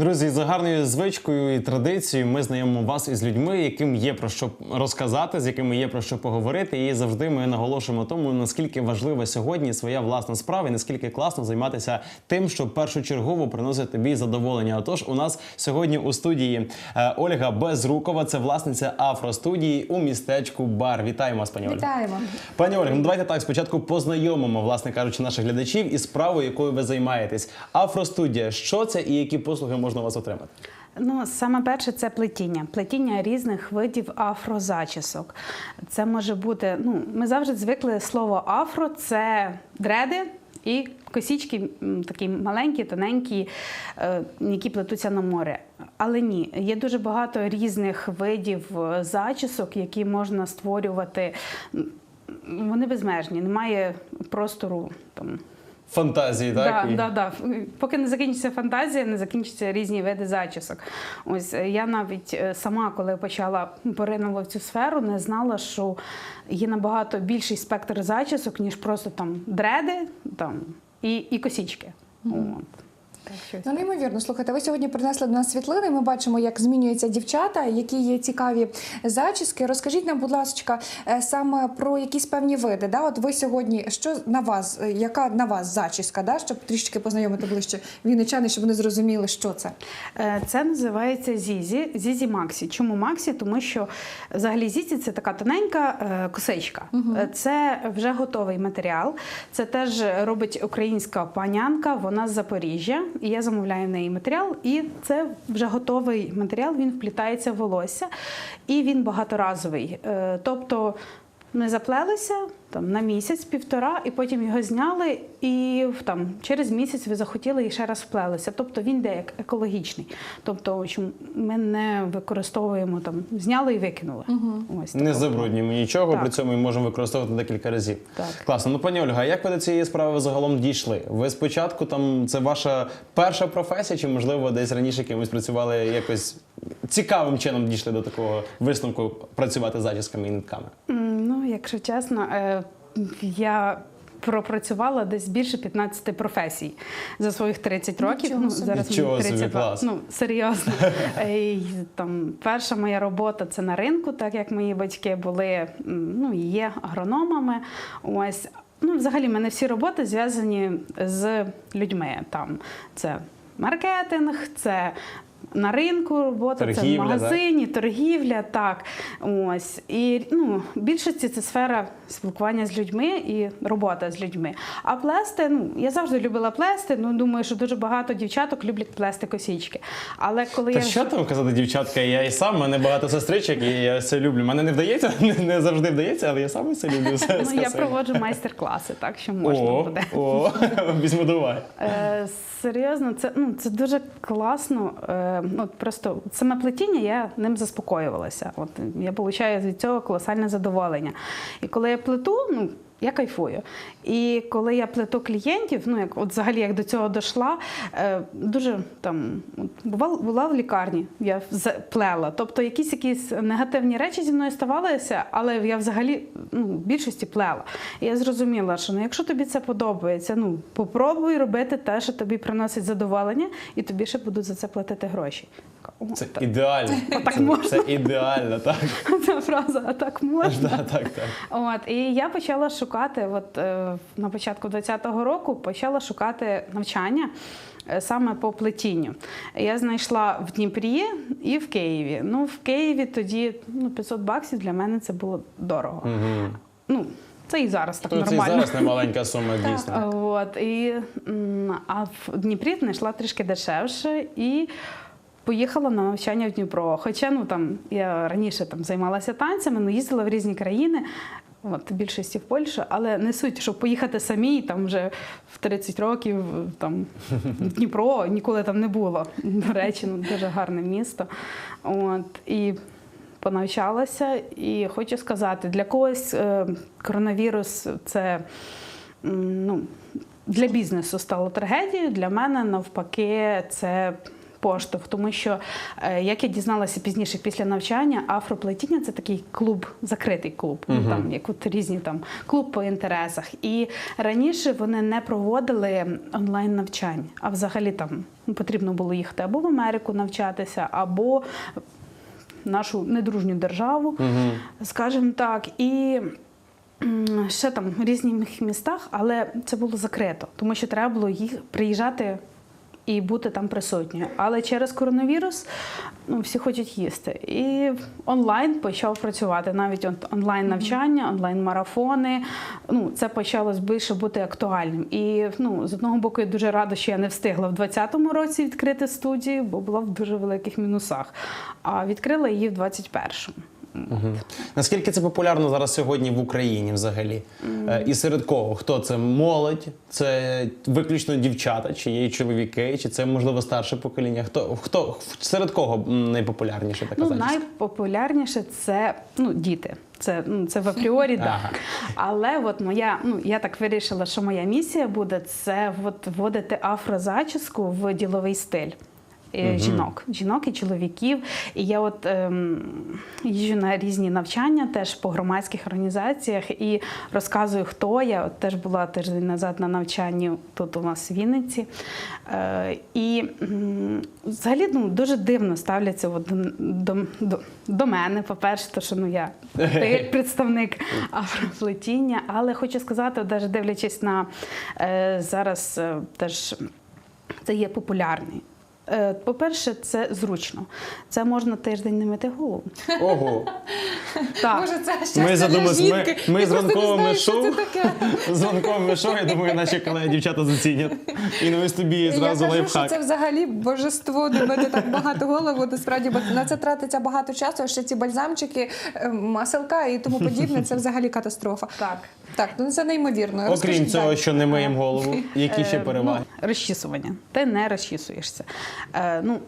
Друзі, за гарною звичкою і традицією ми знайомимо вас із людьми, яким є про що розказати, з якими є про що поговорити. І завжди ми наголошуємо тому, наскільки важлива сьогодні своя власна справа, і наскільки класно займатися тим, що першочергово приносить тобі задоволення. Отож, у нас сьогодні у студії е, Ольга Безрукова, це власниця афростудії у містечку Бар. Вітаємо вас, пані Ольга. Вітаємо. Пані Ольга, ну давайте так спочатку познайомимо, власне кажучи, наших глядачів із справою, якою ви займаєтесь. Афростудія, що це і які послуги можна у вас отримати? Ну, саме перше це плетіння, плетіння різних видів афрозачісок. Це може бути. Ну, ми завжди звикли слово афро це дреди. І косічки такі маленькі, тоненькі, е, які плетуться на море. Але ні, є дуже багато різних видів е, зачісок, які можна створювати. Вони безмежні, немає простору там Фантазії, так? Да, І- да, да. Поки не закінчиться фантазія, не закінчаться різні види зачісок. Ось е, я навіть е, сама, коли почала поринула в цю сферу, не знала, що є набагато більший спектр зачісок, ніж просто там дреди там, і, і косічки. Mm -hmm. Ну, неймовірно, слухайте, ви сьогодні принесли до нас світлини. Ми бачимо, як змінюються дівчата, які є цікаві зачіски. Розкажіть нам, будь ласка, е, саме про якісь певні види. Да? От ви сьогодні, що на вас, е, яка на вас зачіска, да? щоб трішки познайомити ближче вінничани, щоб вони зрозуміли, що це. Е, Це називається Зізі, Зізі Максі. Чому Максі? Тому що взагалі Зізі це така тоненька косичка. Е, Це вже готовий матеріал. Це теж робить українська панянка, вона з Запоріжжя. І я замовляю в неї матеріал. І це вже готовий матеріал, він вплітається в волосся і він багаторазовий. Е, Тобто ми заплелися там на місяць, півтора, і потім його зняли, і в- там через місяць ви захотіли і ще раз вплелися. Тобто він йде як екологічний. Тобто, що ми не використовуємо там, зняли і викинули. Ось Не забруднюємо нічого, Так. при цьому і можемо використовувати декілька разів. Так. Класно. Ну, пані Ольга, а як ви до цієї справи загалом дійшли? Ви спочатку там це ваша перша професія, чи можливо десь раніше кимось працювали якось цікавим чином дійшли до такого висновку працювати з зачісками і нитками? Якщо чесно, е, я. Пропрацювала десь більше 15 професій за своїх 30 років. Нічого Ну, зараз Нічого мені собі, 32. клас. Ну, серйозно. Е, і Там, перша моя робота це на ринку, так як мої батьки були ну, є агрономами. Ось. Ну, взагалі, в мене всі роботи зв'язані з людьми. Там це маркетинг, це на ринку робота, це в магазині, торгівля, так. Ось. І ну, більшості це сфера спілкування з людьми і робота з людьми. А плести, ну, я завжди любила плести, ну думаю, що дуже багато дівчаток люблять плести косічки. Але коли Та я що там казати, дівчатка? Я і сам, в мене багато сестричок, і я це люблю. Мене не вдається, не, не завжди вдається, але я сам це люблю. Все, ну, я проводжу майстер-класи, так що можна О, буде. о, візьму уваги. Е, серйозно, це, ну, це дуже класно. От просто саме плетіння я ним заспокоювалася. От, я отримую від цього колосальне задоволення. І коли я плету, ну, я кайфую. І коли я плету клієнтів, ну як от взагалі як до цього дійшла, е, дуже там бувала, була в лікарні, я плела. Тобто якісь якісь негативні речі зі мною ставалися, але я взагалі ну, в більшості плела. І я зрозуміла, що ну, якщо тобі це подобається, ну попробуй робити те, що тобі приносить задоволення, і тобі ще будуть за це платити гроші. Це ідеально. так Це, можна. це ідеально, так. Ця фраза, а так можна. Да, так, так. От і я почала шукати, от е, на початку 20-го року почала шукати навчання. е, Саме по плетінню. Я знайшла в Дніпрі і в Києві. Ну, в Києві тоді ну, 500 баксів для мене це було дорого. Угу. Ну, це і зараз так Тут це і нормально. зараз не маленька сума, дійсно. От, і, а в Дніпрі знайшла трішки дешевше і поїхала на навчання в Дніпро. Хоча ну, там, я раніше там, займалася танцями, ну, їздила в різні країни. От, більшості в Польщу, але не суть, щоб поїхати самі там вже в 30 років там, в Дніпро ніколи там не було. До речі, ну, дуже гарне місто. От, і понавчалася. І хочу сказати, для когось е, коронавірус це ну, для бізнесу стало трагедією. Для мене навпаки, це поштовх, тому що, е, як я дізналася пізніше після навчання, афроплетіння це такий клуб, закритий клуб, ну, там як от різні там клуб по інтересах. І раніше вони не проводили онлайн навчань, а взагалі там ну, потрібно було їхати або в Америку навчатися, або в нашу недружню державу, скажімо так. І ще там в різних містах, але це було закрито, тому що треба було їх приїжджати і бути там присутньою. Але через коронавірус ну, всі хочуть їсти. І онлайн почав працювати. Навіть онлайн навчання, онлайн марафони. Ну, це почало більше бути актуальним. І ну, з одного боку, я дуже рада, що я не встигла в 2020 році відкрити студію, бо була в дуже великих мінусах. А відкрила її в 2021-му. Мгм. Наскільки це популярно зараз сьогодні в Україні взагалі? Е, І серед кого? Хто це молодь? Це виключно дівчата, чи є і чоловіки, чи це можливо старше покоління? Хто хто серед кого найпопулярніше така Ну, найпопулярніше це ну, діти. Це, ну, це в апріорі, так. Ага. Але от моя, ну я так вирішила, що моя місія буде це от вводити афрозачіску в діловий стиль. Е, Жінок, жінок і чоловіків. І я от ем, їжджу на різні навчання теж по громадських організаціях і розказую, хто я. От теж була тиждень назад на навчанні тут у нас в Вінниці. Е, і взагалі ну, дуже дивно ставляться от до, до, до, мене. По-перше, то що ну я представник афроплетіння, але хочу сказати, от, навіть дивлячись на е, зараз е, теж це є популярний. Е, По-перше, це зручно. Це можна тиждень не мити голову. Ого, Так. Може, це щастя Ми задумались, ми- жінки. ми Я з ранковими шоу. це таке. з ранковим шоу, я думаю, наші колеги дівчата зацінять. І на ось тобі зразу я кажу, що це взагалі божество, не мити так багато голову. Насправді, бо на це тратиться багато часу. а Ще ці бальзамчики, е, маселка і тому подібне. Це взагалі катастрофа. Так. Так, ну це неймовірно. Окрім Розкажіть цього, далі. що не миємо голову, які ще Е, переваги? Ну, розчісування. Ти не розчісуєшся. Е, ну,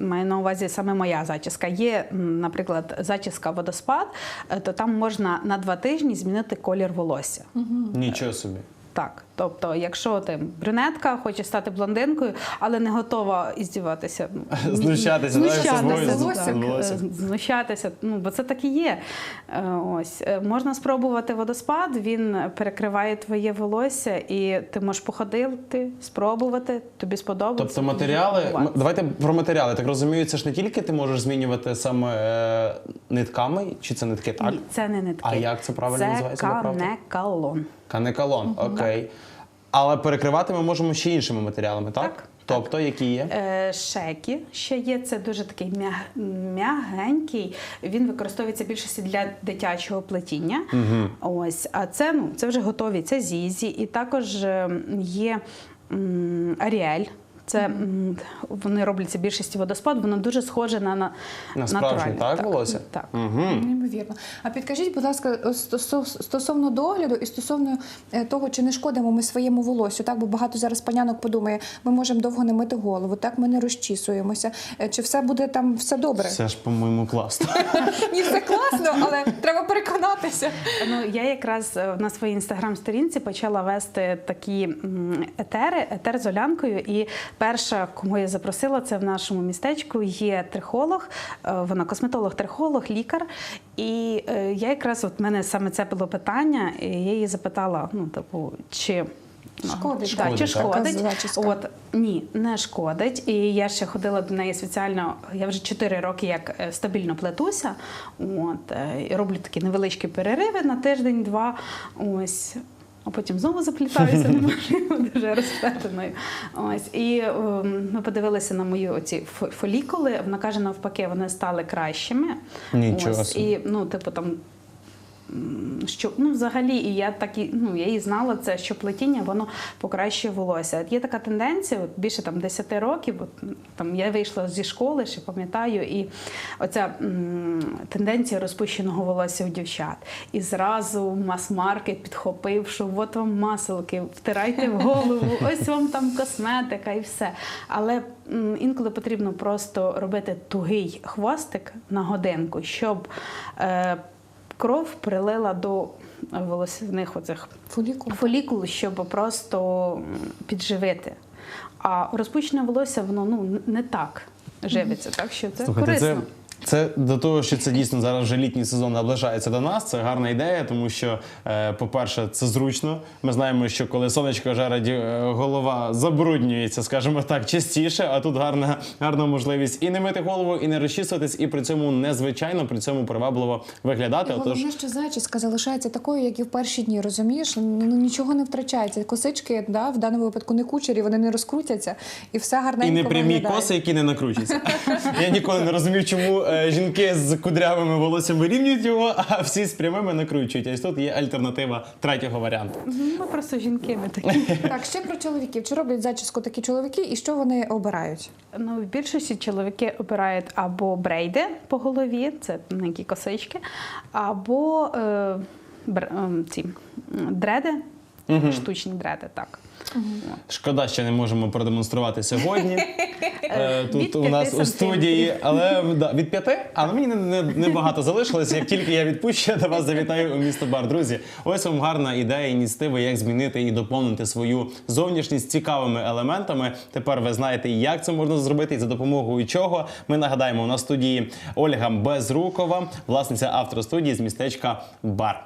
Маю на увазі саме моя зачіска. Є, наприклад, зачіска водоспад, е, то там можна на два тижні змінити колір волосся. Нічого собі. Так, тобто, якщо ти брюнетка, хоче стати блондинкою, але не готова іздіватися, ну, Знущатися, знущатися, собою, з так, волоссям. е, знущатися, ну бо це так і є. Е, Ось Е, можна спробувати водоспад, він перекриває твоє волосся, і ти можеш походити, спробувати, тобі сподобається. Тобто матеріали, давайте про матеріали. Так розумію, це ж не тільки ти можеш змінювати саме е, нитками, чи це нитки так? Ні, це не нитки. А як це правильно це називається, канекалон. Канекалон, окей. Але перекривати ми можемо ще іншими матеріалами, так? Так, Тобто, які є? Е, Шекі ще є. Це дуже такий м'яг- м'ягенький. Він використовується більшості для дитячого плетіння. Ось, а це ну це вже готові. Це зізі, і також е, є Аріель. Це вони робляться більшості водоспад. Воно дуже схоже на, на, На справжнє, натуральне. так, волосся? Так. Угу. Неймовірно. А підкажіть, будь ласка, стосовно догляду і стосовно е, того, чи не шкодимо ми своєму волосю, так бо багато зараз панянок подумає, ми можемо довго не мити голову, так ми не розчісуємося. Е, Чи все буде там все добре? Це ж, по-моєму, класно. Ні, все класно, але треба переконатися. Ну, я якраз е, на своїй інстаграм-сторінці почала вести такі етери, етер з Олянкою. І перша, кому я запросила, це в нашому містечку є трихолог, е, вона косметолог-трихолог, лікар. І е, я якраз от мене саме це було питання, і я її запитала: ну, типу, чи. Ну, Шкодить, так, так? чи Шкодить, шкодить? От ні, не шкодить. І я ще ходила до неї спеціально. Я вже 4 роки як е, стабільно плетуся. От е, і роблю такі невеличкі перериви на тиждень-два. Ось. А потім знову заплітаюся, не можу дуже розплетеною. Ось і ем, ми подивилися на мої оці фо- фолікули. Вона каже, навпаки, вони стали кращими. Нічого Ось, собі. і ну, типу, там що ну взагалі, і я так і ну я і знала це, що плетіння воно покращує волосся. Є така тенденція, от більше там 10 років. От, там я вийшла зі школи, ще пам'ятаю, і оця м, тенденція розпущеного волосся у дівчат. І зразу мас-маркет підхопив, що от вам маселки, втирайте в голову, ось вам там косметика і все. Але м, інколи потрібно просто робити тугий хвостик на годинку, щоб. Е, кров прилила до волосяних оцих Фолікул. фолікул, щоб просто підживити. А розпущене волосся воно ну не так живиться, так що це Слухайте, корисно. Це, до того, що це дійсно зараз вже літній сезон наближається до нас. Це гарна ідея, тому що, е, по-перше, це зручно. Ми знаємо, що коли сонечко жарить, е, голова забруднюється, скажімо так, частіше. А тут гарна, гарна можливість і не мити голову, і не розчісуватись, і при цьому незвичайно, при цьому привабливо виглядати. І Отож, що зачіска залишається такою, як і в перші дні. Розумієш? Ну нічого не втрачається. Косички, да, в даному випадку не кучері, вони не розкрутяться, і все гарненько і не прямі виглядає. коси, які не накручуються. Я ніколи не розумів, чому е, жінки з кудрявими волоссям вирівнюють його, а всі з прямими накручують. Ось тут є альтернатива третього варіанту. Ми просто жінки ми такі. Так, ще про чоловіків. Чи роблять зачіску такі чоловіки, і що вони обирають? Ну, в більшості чоловіки обирають або брейди по голові, це тоненькі косички, або е, бр- ем, ці м, дреди, штучні дреди, так. Шкода, що не можемо продемонструвати сьогодні. Е, Тут у нас у студії, але да, від п'яти, але мені не, не, не багато залишилося. Як тільки я відпущу, я до вас завітаю у місто Бар. Друзі, ось вам гарна ідея, ініціатива, як змінити і доповнити свою зовнішність цікавими елементами. Тепер ви знаєте, як це можна зробити і за допомогою чого. Ми нагадаємо, у нас в студії Ольга Безрукова, власниця автор студії з містечка Бар.